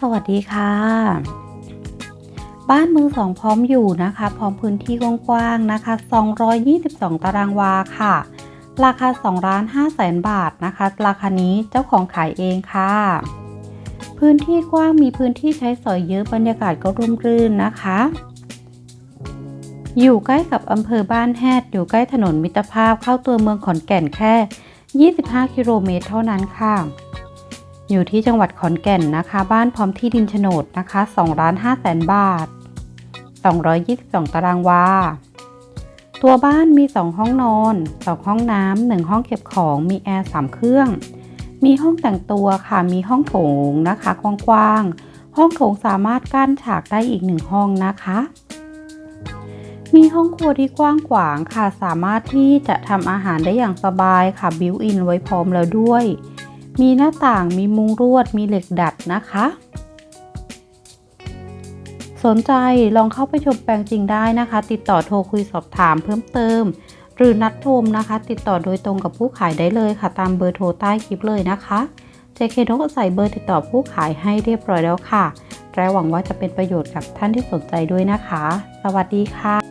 สวัสดีค่ะ บ้านมือสองพร้อมอยู่นะคะ พร้อมพื้นที่กว้างๆนะคะ 222 ตารางวาค่ะ ราคา2ล้าน5แสนบาทนะคะ ราคานี้เจ้าของขายเองค่ะ พื้นที่กว้างมีพื้นที่ใช้สอยเยอะบรรยากาศก็ร่มรื่นนะคะ อยู่ใกล้กับอำเภอบ้านแฮดอยู่ใกล้ถนนมิตรภาพเข้าตัวเมืองขอนแก่นแค่ 25 กิโลเมตรเท่านั้นค่ะ อยู่ที่จังหวัดขอนแก่นนะคะ บ้านพร้อมที่ดินโฉนดนะคะ2ล้าน5แสนบาท 222 ตารางวา ตัวบ้านมี 2 ห้องนอน 2 ห้องน้ำ1ห้องเก็บของมีแอร์ 3 เครื่อง มีห้องแต่งตัวค่ะ มีห้องโถงนะคะกว้างๆ ห้องโถงสามารถกั้นฉากได้อีกหนึ่งห้องนะคะ มีห้องครัวที่กว้างขวางค่ะ สามารถที่จะทำอาหารได้อย่างสบายค่ะ บิวอินไว้พร้อมแล้วด้วย มีหน้าต่างมีมุงรวดมีเหล็กดัดนะคะ สนใจลองเข้าไปชมแปลงจริงได้นะคะ ติดต่อโทรคุยสอบถามเพิ่มเติม หรือนัดชมนะคะ ติดต่อโดยตรงกับผู้ขายได้เลยค่ะ ตามเบอร์โทรใต้คลิปเลยนะคะ JK นก็ใส่เบอร์ติดต่อผู้ขายให้เรียบร้อยแล้วค่ะและหวังว่าจะเป็นประโยชน์กับท่านที่สนใจด้วยนะคะ สวัสดีค่ะ